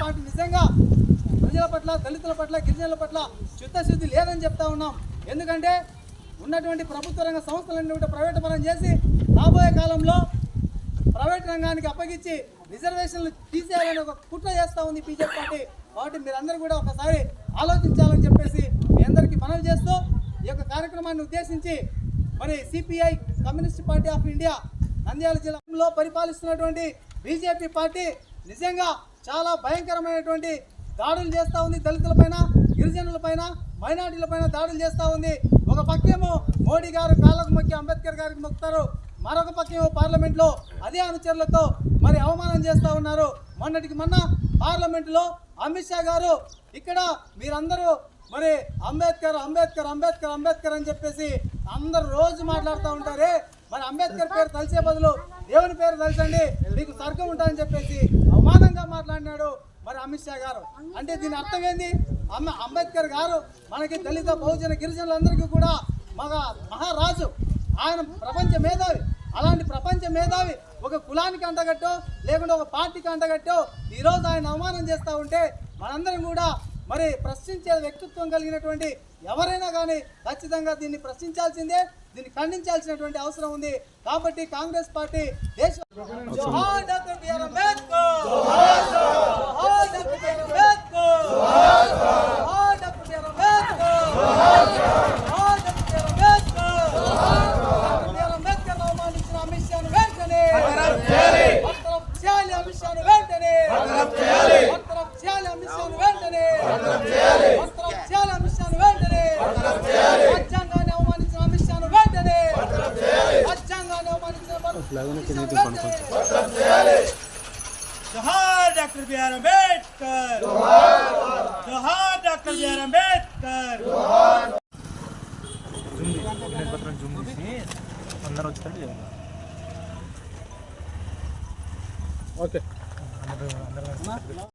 Party నిజంగా ప్రజల పట్ల దళితుల పట్ల గిరిజనుల పట్ల చిత్తశుద్ధి లేదని చెప్తా ఉన్నాం. ఎందుకంటే ఉన్నటువంటి ప్రభుత్వ రంగ సంస్థలన్నీ కూడా ప్రైవేటు పరం చేసి రాబోయే కాలంలో ప్రైవేట్ రంగానికి అప్పగించి రిజర్వేషన్లు తీసేయాలని ఒక కుట్ర చేస్తూ ఉంది బీజేపీ పార్టీ. కాబట్టి మీరందరూ కూడా ఒకసారి ఆలోచించాలని చెప్పేసి మీ అందరికీ మనవి చేస్తూ ఈ యొక్క కార్యక్రమాన్ని ఉద్దేశించి మరి CPI communist party of India Nandyal జిల్లాలో పరిపాలిస్తున్నటువంటి బీజేపీ పార్టీ నిజంగా చాలా భయంకరమైనటువంటి దాడులు చేస్తూ ఉంది దళితులపైన గిరిజనులపైన మైనార్టీలపైన దాడులు చేస్తూ ఉంది. ఒక పక్కేమో మోడీ గారు కాళ్ళకు మొక్కి అంబేద్కర్ గారికి మొక్కుతారు. మరొక పక్కేమో పార్లమెంట్లో అదే అనుచరులతో మరి అవమానం చేస్తూ ఉన్నారు. మొన్నటికి మొన్న పార్లమెంట్లో అమిత్ షా గారు ఇక్కడ మీరందరూ మరి అంబేద్కర్ అంబేద్కర్ అంబేద్కర్ అంబేద్కర్ అని చెప్పేసి అందరు రోజు మాట్లాడుతూ ఉంటారే. మరి అంబేద్కర్ పేరు తలిసే బదులు దేవుని పేరు తలిసండి మీకు స్వర్గం ఉంటుందని చెప్పేసి అవమానంగా మాట్లాడినాడు మరి అమిత్ షా గారు. అంటే దీని అర్థం ఏంది? అమ్మ అంబేద్కర్ గారు మనకి దళిత బహుజన గిరిజనులందరికీ కూడా మగ మహారాజు ఆయన ప్రపంచ మేధావి అలాంటి ప్రపంచ మేధావి ఒక కులానికి అంటగట్టో లేకుంటే ఒక పార్టీకి అంటగట్టో ఈరోజు ఆయన అవమానం చేస్తూ ఉంటే మనందరం కూడా మరి ప్రశ్నించే వ్యక్తిత్వం కలిగినటువంటి ఎవరైనా కానీ ఖచ్చితంగా దీన్ని ప్రశ్నించాల్సిందే దీన్ని ఖండించాల్సినటువంటి అవసరం ఉంది. కాబట్టి కాంగ్రెస్ పార్టీ దేశ జోహార్ డాక్టర్ బిఆర్ అంబేద్కర్ జోహార్ డాక్టర్ బిఆర్ అంబేద్కర్ జోహార్ డాక్టర్ బిఆర్ అంబేద్కర్ జోహార్ doctor BR Ambedkar doctor BR Ambedkar అవమానించిన అమిత్ షాను వెంటనే బర్తరఫ్ చేయాలి అమిత్ షాను వెంటనే బర్తరఫ్ చేయాలి అమిత్ షాను వెంటనే బర్తరఫ్ చేయాలి అమిత్ షాను వెంటనే రాజ్యాంగాన్ని అవమానించిన అమిత్ షాను వెంటనే రాజ్యాంగాన్ని లాగానే కింద పనుకోవచ్చు జోహార్ doctor B R Ambedkar okay